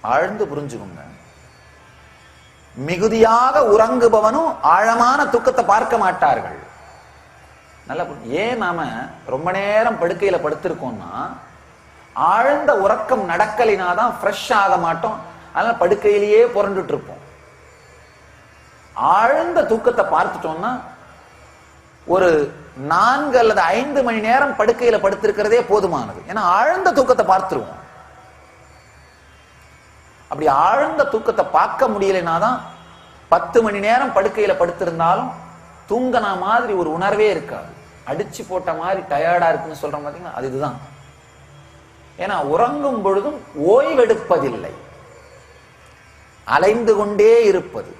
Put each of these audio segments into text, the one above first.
ஆழ்ந்து புரிஞ்சுக்கோங்க. மிகுதியாக உறங்குபவனும் ஆழமான தூக்கத்தை பார்க்க மாட்டார்கள். நல்லா ஏன் நாம ரொம்ப நேரம் படுக்கையில படுத்திருக்கோம்னா ஆழ்ந்த உறக்கம் நடக்கலினாதான் ஃப்ரெஷ் ஆக மாட்டோம். அதனால படுக்கையிலேயே புரண்டுட்டு இருப்போம் ஆழ்ந்த தூக்கத்தை பார்த்துட்டோம்னா ஒரு நான்கு அல்லது ஐந்து மணி நேரம் படுக்கையில படுத்திருக்கிறதே போதுமானது. ஏன்னா ஆழ்ந்த தூக்கத்தை பார்த்துருவோம். அப்படி ஆழ்ந்த தூக்கத்தை பார்க்க முடியலைன்னா தான் பத்து மணி நேரம் படுக்கையில படுத்திருந்தாலும் தூங்கின மாதிரி ஒரு உணர்வே இருக்காது. அடிச்சு போட்ட மாதிரி டயர்டா இருக்குன்னு சொல்றோம் பாத்தீங்கன்னா அது இதுதான். ஏன்னா உறங்கும் பொழுதும் ஓய்வெடுப்பதில்லை. அலைந்து கொண்டே இருப்பது.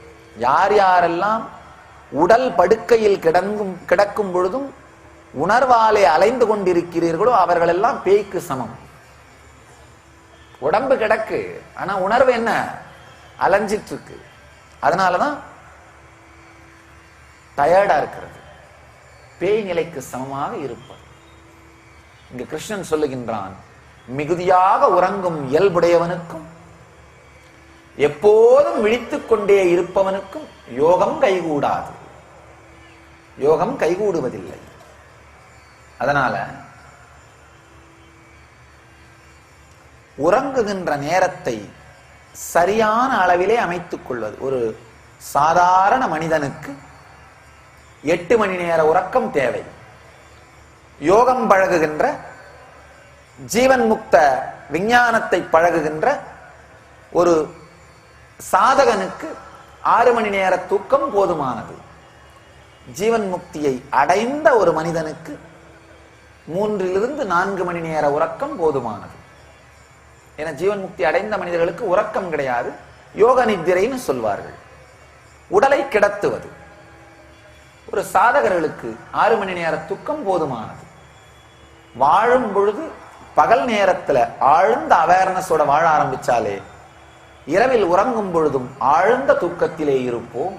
யார் யாரெல்லாம் உடல் படுக்கையில் கிடங்கும் கிடக்கும் பொழுதும் உணர்வாலே அலைந்து கொண்டிருக்கிறீர்களோ அவர்களெல்லாம் பேய்க்கு சமம். உடம்பு கிடக்கு ஆனா உணர்வு என்ன? அலைஞ்சிட்டு இருக்கு அதனாலதான் டயர்டா இருக்கிறது. பேய் நிலைக்கு சமமாக இருப்பது. இங்க கிருஷ்ணன் சொல்லுகின்றான் மிகுதியாக உறங்கும் இயல்புடையவனுக்கும் எப்போதும் விழித்துக் கொண்டே இருப்பவனுக்கும் யோகம் கைகூடாது. யோகம் கைகூடுவதில்லை. அதனால உறங்குகின்ற நேரத்தை சரியான அளவிலே அமைத்துக் கொள்வது. ஒரு சாதாரண மனிதனுக்கு எட்டு மணி நேர உறக்கம் தேவை. யோகம் பழகுகின்ற ஜீவன் முக்த விஞ்ஞானத்தை பழகுகின்ற ஒரு சாதகனுக்கு ஆறு மணி நேர தூக்கம் போதுமானது. ஜீவன் முக்தியை அடைந்த ஒரு மனிதனுக்கு மூன்றிலிருந்து நான்கு மணி நேர உறக்கம் போதுமானது. என ஜீவன் முக்தி அடைந்த மனிதர்களுக்கு உறக்கம் கிடையாது. யோக நித்திரைன்னு சொல்வார்கள். உடலை கிடத்துவது. ஒரு சாதகர்களுக்கு ஆறு மணி நேர துக்கம் போதுமானது. வாழும் பொழுது பகல் நேரத்துல ஆழ்ந்த அவேர்னஸோட வாழ ஆரம்பிச்சாலே இரவில் உறங்கும் பொழுதும் ஆழ்ந்த தூக்கத்திலே இருப்போம்.